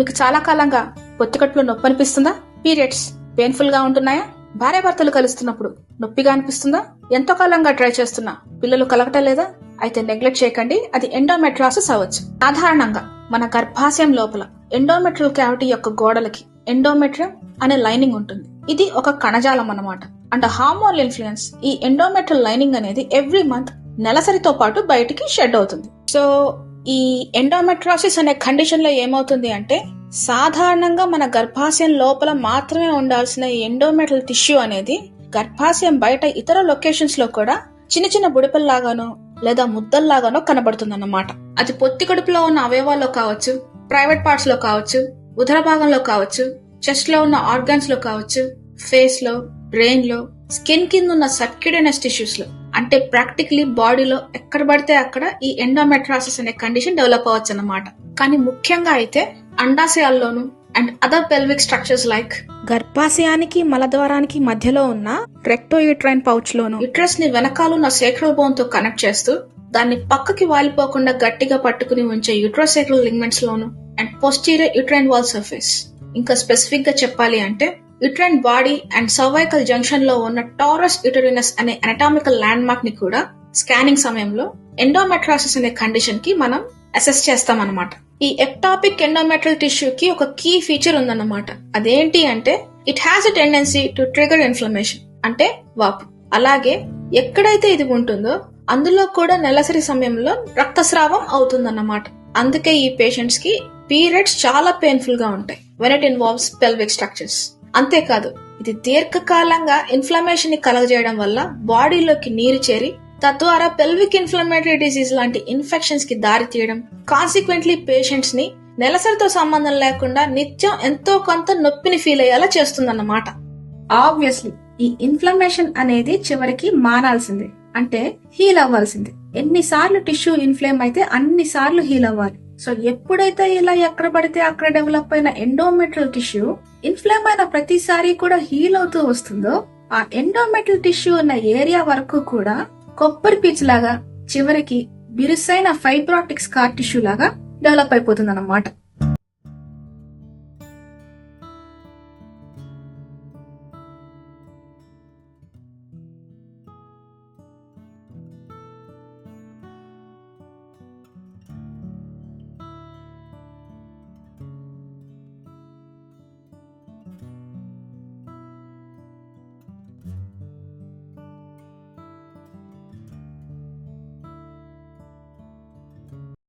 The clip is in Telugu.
మీకు చాలా కాలంగా పొత్తికట్టులో నొప్పి అనిపిస్తుందా పీరియడ్స్ పెయిన్ఫుల్గా ఉంటున్నాయా? భార్యాభర్తలు కలుస్తున్నప్పుడు నొప్పిగా అనిపిస్తుందా? ఎంతో కాలంగా ట్రై చేస్తున్నా. పిల్లలు కలగటం లేదా? అయితే నెగ్లెక్ట్ చేయకండి. అది ఎండోమెట్రాసిస్ అవ్వచ్చు. సాధారణంగా మన గర్భాశయం లోపల ఎండోమెట్రల్ క్యావిటీ యొక్క గోడలకి ఎండోమెట్రియం అనే లైనింగ్ ఉంటుంది. ఇది ఒక కణజాలం అన్నమాట. అండ్ హార్మోన్ ఇన్ఫ్లుయెన్స్ ఈ ఎండోమెట్రల్ లైనింగ్ అనేది ఎవ్రీ మంత్ నెలసరితో పాటు బయటికి షెడ్ అవుతుంది. సో ఈ ఎండోమెట్రాసిస్ అనే కండిషన్లో ఏమవుతుంది అంటే సాధారణంగా మన గర్భాశయం లోపల మాత్రమే ఉండాల్సిన ఈ ఎండోమెట్రల్ టిష్యూ అనేది గర్భాశయం బయట ఇతర లొకేషన్స్లో కూడా చిన్న చిన్న బుడిపల్లాగానో లేదా ముద్దల్లాగానో కనబడుతుందన్నమాట. అది పొత్తి కడుపులో ఉన్న అవయవాల్లో కావచ్చు ప్రైవేట్ పార్ట్స్లో కావచ్చు ఉదర భాగంలో కావచ్చు చెస్ట్లో ఉన్న ఆర్గాన్స్లో కావచ్చు ఫేస్లో బ్రెయిన్లో స్కిన్ కింద ఉన్న సబ్క్యూడనస్ టిష్యూస్లో. అంటే ప్రాక్టికలీ బాడీలో ఎక్కడ పడితే అక్కడ ఈ ఎండోమెట్రాసిస్ అనే కండిషన్ డెవలప్ అవ్వచ్చు అన్నమాట. కానీ ముఖ్యంగా అయితే అండాశయాల్లోను and other pelvic structures like గర్భాశయానికి మలద్వారానికి మధ్యలో ఉన్న రెక్టోయూట్రైన్ పౌచ్ లోను యుట్రస్ని వెనకాలన్న సేక్రల్ బోన్తో కనెక్ట్ చేస్తూ దాన్ని పక్కకి వాలిపోకుండా గట్టిగా పట్టుకుని ఉంచే uterosacral ligaments loan and posterior uterine wall surface ఇంకా స్పెసిఫిక్గా చెప్పాలి అంటే యుట్రైన్ బాడీ అండ్ సర్వైకల్ జంక్షన్లో ఉన్న టారస్ యుటరినస్ అనే అనటామికల్ ల్యాండ్ మార్క్ని కూడా స్కానింగ్ సమయంలో ఎండోమెట్రాసిస్ అనే కండిషన్కి మనం అసెస్ చేస్తాం అనమాట ఈ ఎక్టాపిక్ ఎండోమెట్రల్ టిష్యూ కి ఒక కీ ఫీచర్ ఉందన్నమాట. అదేంటి అంటే it has a tendency to trigger inflammation అంటే వాపు. అలాగే ఎక్కడైతే ఇది ఉంటుందో అందులో కూడా నెలసరి సమయంలో రక్తస్రావం అవుతుందన్నమాట. అందుకే ఈ పేషెంట్స్కి పీరియడ్స్ చాలా పెయిన్ఫుల్గా ఉంటాయి when it involves pelvic structures అంతేకాదు ఇది దీర్ఘకాలంగా ఇన్ఫ్లమేషన్ని కలగజేయడం వల్ల బాడీలోకి నీరు చేరి తద్వారా పెల్విక్ ఇన్ఫ్లమేటరీ డిసీజ్ లాంటి ఇన్ఫెక్షన్స్కి దారి తీయడం. కాన్సిక్వెంట్లీ పేషెంట్స్ని నెలసరితో సంబంధం లేకుండా నిత్యం ఎంతో కొంత నొప్పిని ఫీల్ అయ్యేలా చేస్తుందన్నమాట. ఆబ్వియస్లీ ఈ ఇన్ఫ్లమేషన్ అనేది చివరికి మానాల్సిందే అంటే హీల్ అవ్వాల్సిందే. ఎన్నిసార్లు టిష్యూ ఇన్ఫ్లేమ్ అయితే అన్ని సార్లు హీల్ అవ్వాలి. సో ఎప్పుడైతే ఇలా ఎక్కడ పడితే అక్కడ డెవలప్ అయిన ఎండోమెట్రల్ టిష్యూ ఇన్ఫ్లేమ్ అయిన ప్రతిసారి కూడా హీల్ అవుతూ వస్తుందో ఆ ఎండోమెట్రల్ టిష్యూ ఉన్న ఏరియా వరకు కూడా కొబ్బరి పీచు లాగా చివరికి బిరుసైన ఫైబ్రాటిక్ స్కార్ టిష్యూ లాగా డెవలప్ అయిపోతుంది